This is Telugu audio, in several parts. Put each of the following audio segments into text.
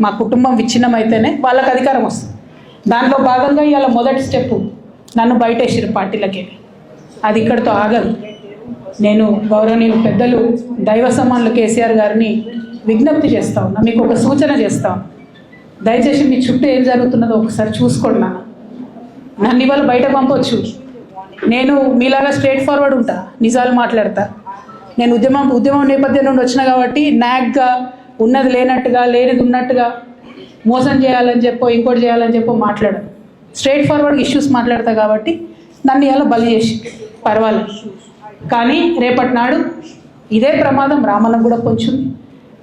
మా కుటుంబం విచ్ఛిన్నం అయితేనే వాళ్ళకి అధికారం వస్తుంది. దాంట్లో భాగంగా ఇవాళ మొదటి స్టెప్ నన్ను బయటేసారు పార్టీలకే. అది ఇక్కడితో ఆగదు. నేను గౌరవనీయులు పెద్దలు దైవ సమానులు కేసీఆర్ గారిని విజ్ఞప్తి చేస్తా ఉన్నా మీకు ఒక సూచన చేస్తా దయచేసి మీ చుట్టూ ఏం జరుగుతున్నదో ఒకసారి చూసుకోండి నాన్న. నన్ను ఇవాళ బయట పంపొచ్చు. నేను మీలాగా స్ట్రేట్ ఫార్వర్డ్ ఉంటా నిజాలు మాట్లాడతా. నేను ఉద్యమం ఉద్యమం నేపథ్యం నుండి వచ్చిన కాబట్టి నాగ్గా ఉన్నది లేనట్టుగా లేనిది ఉన్నట్టుగా మోసం చేయాలని చెప్పో ఇంకోటి చేయాలని చెప్పో మాట్లాడను స్ట్రేట్ ఫార్వర్డ్ ఇష్యూస్ మాట్లాడతా కాబట్టి నన్ను ఇలా బలి చేసి పర్వాలేదు. కానీ రేపటి నాడు ఇదే ప్రమాదం రామన్నకు కూడా పొంచుంది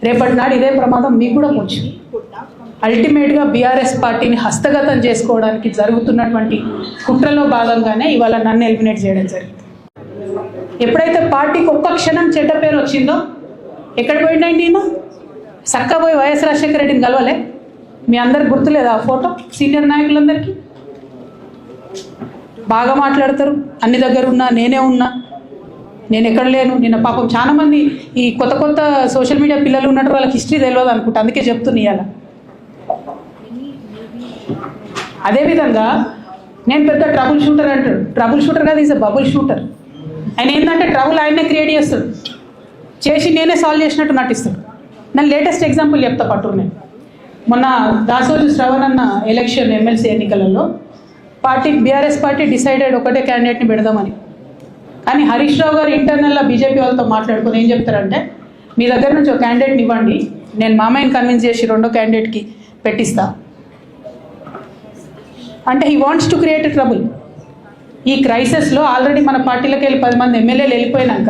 రేపటి నాడు ఇదే ప్రమాదం మీకు కూడా పొంచుంది అల్టిమేట్గా బీఆర్ఎస్ పార్టీని హస్తగతం చేసుకోవడానికి జరుగుతున్నటువంటి కుట్రలో భాగంగానే ఇవాళ నన్ను ఎలిమినేట్ చేయడం జరిగింది. ఎప్పుడైతే పార్టీకి ఒక్క క్షణం చెడ్డ పేరు వచ్చిందో ఎక్కడ పోయిందండి నేను పోయి వైఎస్ రాజశేఖర రెడ్డిని కలవలే? మీ అందరికి గుర్తులేదా ఆ ఫోటో? సీనియర్ నాయకులందరికీ? బాగా మాట్లాడతారు. అన్ని దగ్గర ఉన్నా నేనే ఉన్నా. నేను ఎక్కడ లేను. నిన్న పాపం చాలామంది ఈ కొత్త కొత్త సోషల్ మీడియా పిల్లలు ఉన్నట్టు వాళ్ళకి హిస్టరీ తెలియదు అనుకుంటా. అందుకే చెప్తున్నా ఇవాళ. అదేవిధంగా నేను పెద్ద ట్రబుల్ షూటర్ అంటాడు. ట్రబుల్ షూటర్ కాదు ఈజ్ బబుల్ షూటర్ ఆయన ఏంటంటే ట్రబుల్ ఆయనే క్రియేట్ చేస్తాడు. చేసి నేనే సాల్వ్ చేసినట్టు నటిస్తాడు. నేను లేటెస్ట్ ఎగ్జాంపుల్ చెప్తా పట్టు మొన్న దాసోజు శ్రవణ్ అన్న ఎలక్షన్ ఎమ్మెల్సీ ఎన్నికలలో పార్టీ బీఆర్ఎస్ పార్టీ డిసైడెడ్ ఒకటే క్యాండిడేట్ని పెడదామని. కానీ హరీష్ రావు గారు ఇంటర్నల్గా బీజేపీ వాళ్ళతో మాట్లాడుకుని ఏం చెప్తారంటే మీ దగ్గర నుంచి ఒక క్యాండిడేట్ని ఇవ్వండి నేను మామయ్యని కన్విన్స్ చేసి రెండో క్యాండిడేట్కి పెట్టిస్తా. అంటే he wants to create trouble ఈ క్రైసిస్లో ఆల్రెడీ మన పార్టీలకు వెళ్ళి పది మంది ఎమ్మెల్యేలు వెళ్ళిపోయినాక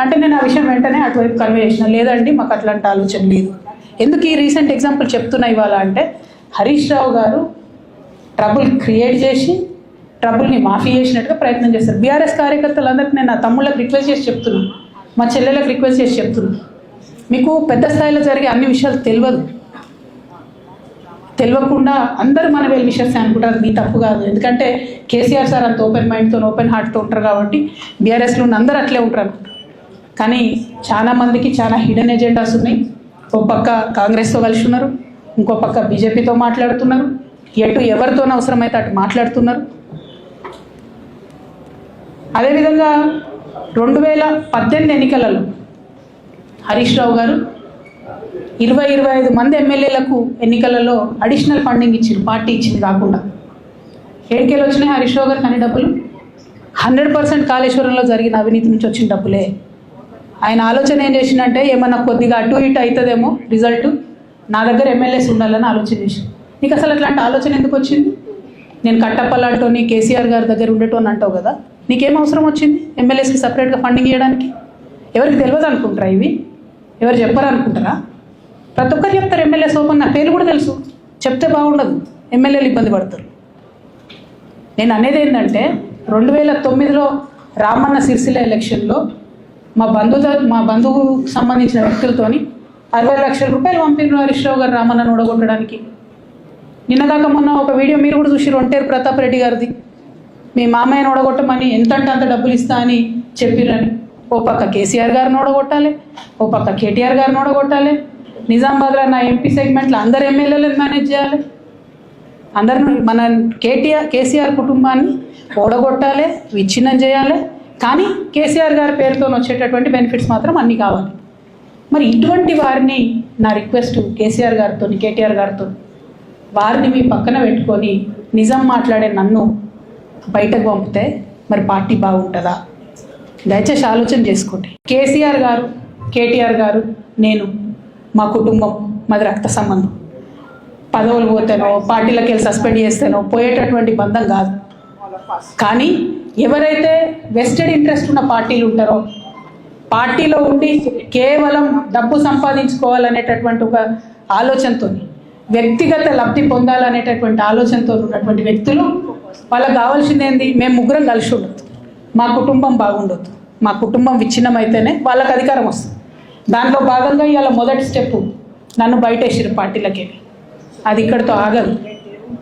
అంటే నేను ఆ విషయం వెంటనే అటువైపు కన్వే చేసిన లేదండి మాకు అట్లాంటి ఆలోచన లేదు. ఎందుకు ఈ రీసెంట్ ఎగ్జాంపుల్ చెప్తున్నా ఇవాళ అంటే హరీష్ రావు గారు ట్రబుల్ క్రియేట్ చేసి ట్రబుల్ని మాఫీ చేసినట్టుగా ప్రయత్నం చేస్తారు బీఆర్ఎస్ కార్యకర్తలందరికీ నేను నా తమ్ముళ్ళకి రిక్వెస్ట్ చేసి చెప్తున్నాను మా చెల్లెలకు రిక్వెస్ట్ చేసి చెప్తున్నాను మీకు పెద్ద స్థాయిలో జరిగే అన్ని విషయాలు తెలియదు. తెలియకుండా అందరూ మన వెల్ విషయస్ అనుకుంటారు మీ తప్పు కాదు. ఎందుకంటే కేసీఆర్ సార్ అంత ఓపెన్ మైండ్తో ఓపెన్ హార్ట్తో ఉంటారు కాబట్టి బీఆర్ఎస్లో ఉన్న అందరూ అట్లే ఉంటారు అనుకుంటారు. కానీ చాలా మందికి చాలా హిడెన్ ఎజెండాస్ ఉన్నాయి. ఓ పక్క కాంగ్రెస్తో కలిసి ఉన్నారు ఇంకో పక్క బీజేపీతో మాట్లాడుతున్నారు. ఎటు ఎవరితోనూ అవసరమైతే అటు మాట్లాడుతున్నారు. అదేవిధంగా రెండు వేల పద్దెనిమిది ఎన్నికలలో హరీష్ రావు గారు ఇరవై ఇరవై ఐదు మంది ఎమ్మెల్యేలకు ఎన్నికలలో అడిషనల్ ఫండింగ్ ఇచ్చింది పార్టీ ఇచ్చింది కాకుండా. ఏడుకేలు వచ్చినాయి హరీష్ రావు గారికి కానీ డబ్బులు? హండ్రెడ్ పర్సెంట్ కాళేశ్వరంలో జరిగిన అవినీతి నుంచి వచ్చిన డబ్బులే. ఆయన ఆలోచన ఏం చేసిందంటే ఏమన్నా కొద్దిగా అటు ఇటు అవుతుందేమో రిజల్ట్ నా దగ్గర ఎమ్మెల్యేస్ ఉండాలని ఆలోచన చేసి నీకు అసలు అట్లాంటి ఆలోచన ఎందుకు వచ్చింది? నేను కట్టప్పలాంటోని కేసీఆర్ గారి దగ్గర ఉండేటోని అంటావు కదా నీకేం అవసరం వచ్చింది ఎమ్మెల్యేస్కి సపరేట్గా ఫండింగ్ ఇవ్వడానికి ఎవరికి తెలియదు అనుకుంటారా ఇవి? ఎవరు చెప్పరు అనుకుంటారా ప్రతి ఒక్కరు చెప్తారు ఎమ్మెల్యే ఓపెన్ నా పేరు కూడా తెలుసు. చెప్తే బాగుండదు. ఎమ్మెల్యేలు ఇబ్బంది పడతారు. నేను అనేది ఏంటంటే రెండు వేల తొమ్మిదిలో రామన్న సిరిసిల్ల ఎలక్షన్లో మా బంధువు మా బంధువుకు సంబంధించిన వ్యక్తులతోని అరవై లక్షల రూపాయలు పంపిన హరీష్ రావు గారు రామన్నను ఓడగొట్టడానికి నిన్నగాక మొన్న ఒక వీడియో మీరు కూడా చూసి ఒంటేరు ప్రతాప్ రెడ్డి గారిది. మీ మామయ్యను ఓడగొట్టమని ఎంత అంటే అంత డబ్బులు ఇస్తా అని చెప్పిరని ఓ పక్క కేసీఆర్ గారిని ఓడగొట్టాలి ఓ పక్క కేటీఆర్ గారిని ఓడగొట్టాలి నిజామాబాద్లో నా ఎంపీ సెగ్మెంట్లో అందరు ఎమ్మెల్యేలను మేనేజ్ చేయాలి. అందరిని మన కేటీఆర్ కేసీఆర్ కుటుంబాన్ని ఓడగొట్టాలి విచ్ఛిన్నం చేయాలి. కానీ కేసీఆర్ గారి పేరుతో వచ్చేటటువంటి బెనిఫిట్స్ మాత్రం అన్నీ కావాలి. మరి ఇటువంటి వారిని నా రిక్వెస్ట్ కేసీఆర్ గారితో కేటీఆర్ గారితో వారిని మీ పక్కన పెట్టుకొని నిజం మాట్లాడే నన్ను బయటకు పంపితే మరి పార్టీ బాగుంటుందా? దయచేసి ఆలోచన చేసుకోండి. కేసీఆర్ గారు కేటీఆర్ గారు నేను మా కుటుంబం మాది రక్త సంబంధం. పదవులు పోతేనో పార్టీలకు వెళ్ళి సస్పెండ్ చేస్తేనో పోయేటటువంటి బంధం కాదు. కానీ ఎవరైతే వెస్టెడ్ ఇంట్రెస్ట్ ఉన్న పార్టీలు ఉంటారో పార్టీలో ఉండి కేవలం డబ్బు సంపాదించుకోవాలనేటటువంటి ఒక ఆలోచనతో వ్యక్తిగత లబ్ధి పొందాలనేటటువంటి ఆలోచనతో ఉన్నటువంటి వ్యక్తులు వాళ్ళకి కావాల్సింది ఏంది? మేము ముగ్గురం కలిసి ఉండొద్దు. మా కుటుంబం బాగుండొద్దు. మా కుటుంబం విచ్ఛిన్నం అయితేనే వాళ్ళకి అధికారం వస్తుంది. దాంట్లో భాగంగా ఇవాళ మొదటి స్టెప్ నన్ను బయటేసారు పార్టీలకే. అది ఇక్కడితో ఆగదు.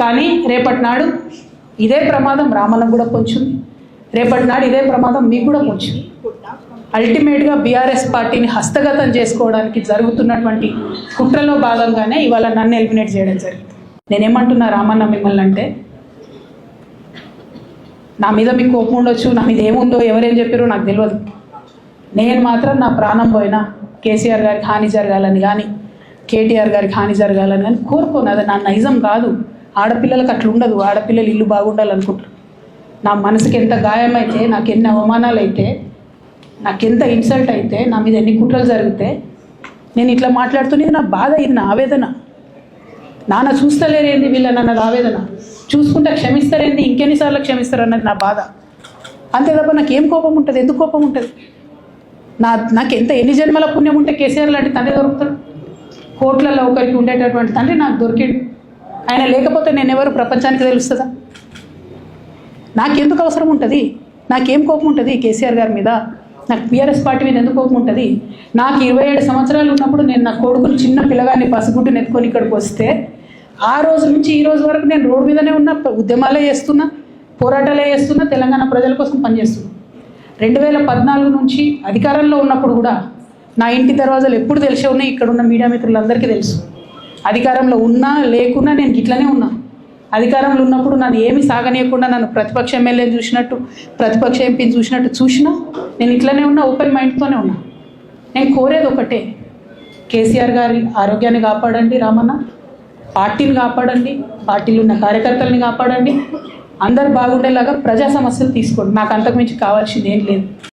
కానీ రేపటి నాడు ఇదే ప్రమాదం రామన్నకు కూడా పొంచింది రేపటి నాడు ఇదే ప్రమాదం మీకు కూడా పొంచింది అల్టిమేట్గా బీఆర్ఎస్ పార్టీని హస్తగతం చేసుకోవడానికి జరుగుతున్నటువంటి కుట్రలో భాగంగానే ఇవాళ నన్ను ఎలిమినేట్ చేయడం జరిగింది. నేనేమంటున్నా రామన్న మిమ్మల్ని అంటే నా మీద మీకు కోపం ఉండొచ్చు నా మీద ఏముందో ఎవరేం చెప్పారో నాకు తెలియదు నేను మాత్రం నా ప్రాణం పోయినా కేసీఆర్ గారికి హాని జరగాలని కానీ కేటీఆర్ గారికి హాని జరగాలని కానీ కోరుకోను. అది నా నైజం కాదు. ఆడపిల్లలకు అట్లా ఉండదు. ఆడపిల్లలు ఇల్లు బాగుండాలనుకుంటారు నా మనసుకి ఎంత గాయమైతే నాకు ఎన్ని అవమానాలు అయితే నాకెంత ఇన్సల్ట్ అయితే నా మీద ఎన్ని కుట్రలు జరిగితే నేను ఇట్లా మాట్లాడుతున్నది నా బాధ ఇది నా ఆవేదన. నాన్న చూస్తలేరేంది వీళ్ళని అన్నది ఆవేదన? చూసుకుంటే క్షమిస్తారేంది? ఇంకెన్నిసార్లు క్షమిస్తారు అన్నది నా బాధ. అంతే తప్ప నాకు ఏం కోపం ఉంటుంది? ఎందుకు కోపం ఉంటుంది? నా నాకు ఎంత ఎన్ని జన్మల పుణ్యం ఉంటే కేసీఆర్ లాంటి తండ్రి దొరుకుతాడు? కోట్లలో ఒకరికి ఉండేటటువంటి తండ్రి నాకు దొరికిండు. ఆయన లేకపోతే నేను ఎవరు ప్రపంచానికి తెలుస్తుందా? నాకెందుకు అవసరం ఉంటుంది? నాకేం కోపం ఉంటుంది? కేసీఆర్ గారి మీద? నాకు బీఆర్ఎస్ పార్టీ మీద ఎందుకు కోపం ఉంటుంది? నాకు ఇరవై ఏడు సంవత్సరాలు ఉన్నప్పుడు నేను నా కొడుకుని చిన్న పిల్లగాన్ని పసిగుడ్డుని ఎత్తుకొని ఇక్కడికి వస్తే ఆ రోజు నుంచి ఈ రోజు వరకు నేను రోడ్డు మీదనే ఉన్నా ఉద్యమాలే చేస్తున్నా పోరాటాలే చేస్తున్నా తెలంగాణ ప్రజల కోసం పనిచేస్తున్నా. రెండు వేల పద్నాలుగు నుంచి అధికారంలో ఉన్నప్పుడు కూడా నా ఇంటి దర్వాజాలు ఎప్పుడు తెలిసే ఉన్నాయి? ఇక్కడ ఉన్న మీడియా మిత్రులందరికీ తెలుసు. అధికారంలో ఉన్నా లేకున్నా నేను ఇట్లనే ఉన్నా. అధికారంలో ఉన్నప్పుడు నన్ను ఏమి సాగనీయకుండా నన్ను ప్రతిపక్ష ఎమ్మెల్యే చూసినట్టు ప్రతిపక్ష ఎంపీని చూసినట్టు చూసినా నేను ఇట్లనే ఉన్నా ఓపెన్ మైండ్తోనే ఉన్నా. నేను కోరేది ఒకటే కేసీఆర్ గారి ఆరోగ్యాన్ని కాపాడండి రామన్న పార్టీని కాపాడండి పార్టీలో ఉన్న కార్యకర్తల్ని కాపాడండి అందరు బాగుండేలాగా ప్రజా సమస్యలు తీసుకోండి. నాకు అంతకుమించి కావాల్సింది ఏం లేదు.